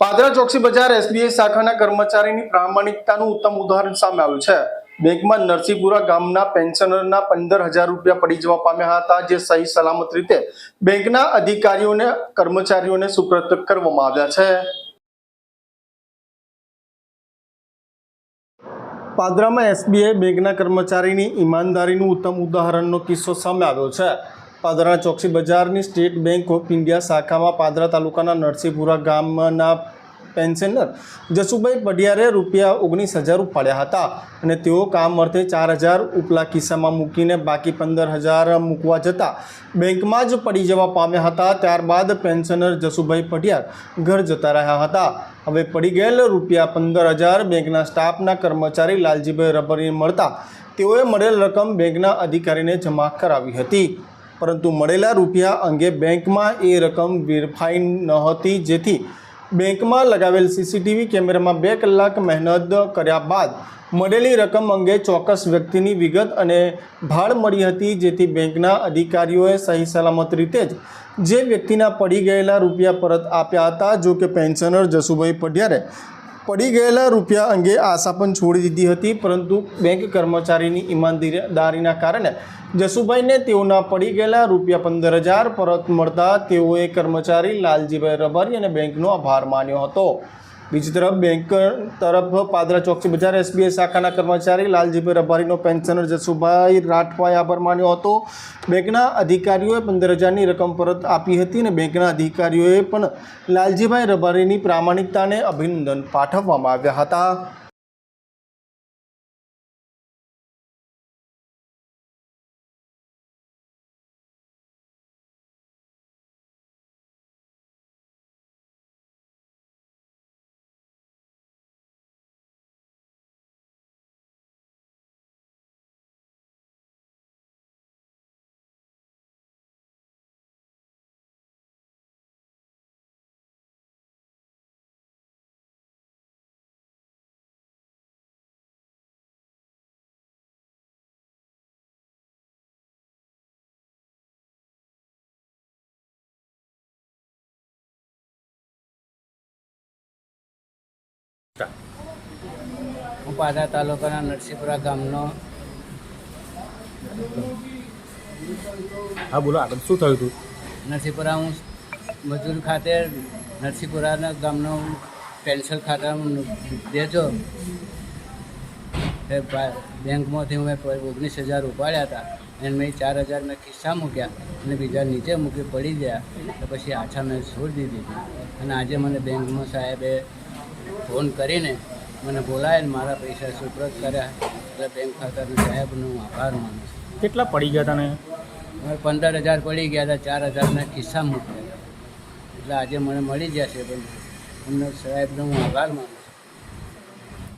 પાદરા ચોકસી બજાર એસબીઆઈ શાખાના કર્મચારીની પ્રામાણિકતાનું ઉત્તમ ઉદાહરણ સામે આવ્યું છે. બેંકમાં નરસિંહપુરા ગામના પેન્શનરના પંદર હજાર રૂપિયા પડી જવા પામ્યા હતા, જે સહી સલામત રીતે બેંકના અધિકારીઓને, કર્મચારીઓને સુપ્રત કરવામાં આવ્યા છે. પાદરામાં એસબીઆઈ બેંકના કર્મચારીની ઈમાનદારીનું ઉત્તમ ઉદાહરણનો કિસ્સો સામે આવ્યો છે. પાદરાના ચોકસી બજારની સ્ટેટ બેંક ઓફ ઇન્ડિયા શાખામાં પાદરા તાલુકાના નરસિંહપુરા ગામના પેન્શનર જસુભાઈ પડિયારે રૂપિયા ઓગણીસ હજાર ઉપાડ્યા હતા અને તેઓ કામ અર્થે ચાર હજાર ઉપલા કિસ્સામાં મૂકીને બાકી પંદર હજાર મૂકવા જતાં બેંકમાં જ પડી જવા પામ્યા હતા. ત્યારબાદ પેન્શનર જસુભાઈ પઢિયાર ઘર જતા રહ્યા હતા. હવે પડી ગયેલ રૂપિયા પંદર હજાર બેંકના સ્ટાફના કર્મચારી લાલજીભાઈ રબરીને મળતા તેઓએ મળેલ રકમ બેંકના અધિકારીને જમા કરાવી હતી. પરંતુ મળેલા રૂપિયા અંગે બેંકમાં એ રકમ વેરફાઈ નહોતી. જેથી બેંકમાં લગાવેલ સીસીટીવી કેમેરામાં બે કલાક મહેનત કર્યા બાદ મળેલી રકમ અંગે ચોક્કસ વ્યક્તિની વિગત અને ભાળ મળી હતી. જેથી બેંકના અધિકારીઓએ સહી સલામત રીતે જ જે વ્યક્તિના પડી ગયેલા રૂપિયા પરત આપ્યા હતા જો કે પેન્શનર જસુભાઈ પઢિયારે પડી ગયેલા રૂપિયા અંગે આશા પણ છોડી દીધી હતી, પરંતુ બેંક કર્મચારીની ઈમાનદારીના કારણે જસુભાઈને તેઓના પડી ગયેલા રૂપિયા પંદર હજાર પરત મળતા તેઓએ કર્મચારી લાલજીભાઈ રબારી અને બેંકનો આભાર માન્યો હતો. બીજી તરફ બેંક તરફ પાદરા ચોકસી બજાર એસબીઆઈ શાખાના કર્મચારી લાલજીભાઈ રબારીનો પેન્શનર જસુભાઈ રાઠવાએ આભાર માન્યો હતો. બેંકના અધિકારીઓએ પંદર હજારની રકમ પરત આપી હતી અને બેંકના અધિકારીઓએ પણ લાલજીભાઈ રબારીની પ્રામાણિકતાને અભિનંદન પાઠવવામાં આવ્યા હતા. હું પાદરા તાલુકાના નરસિંહપુરા ગામનો. હા બોલો આગળ શું થયું હતું? નરસિંહપુરા હું મજૂર ખાતે નરસિંહપુરાના ગામનો પેન્શન ખાતામાં દેજો બેંકમાંથી મેં ઓગણીસ હજાર ઉપાડ્યા હતા. અને મેં ચાર હજાર મેં ખિસ્સા મૂક્યા અને બીજા નીચે મૂકી પડી ગયા. તો પછી આછા મેં છોડી દીધી. અને આજે મને બેંકમાં સાહેબે ફોન કરીને મને બોલાય ને મારા પૈસા સુપ્રત કર્યા. એટલે બેંક ખાતાના સાહેબનો હું આભાર માનું છું. કેટલા પડી ગયા તને? હવે પંદર હજાર પડી ગયા હતા ચાર હજારના ખિસ્સા મૂક્યા એટલે આજે મને મળી છે પણ અમને સાહેબનો હું આભાર માનું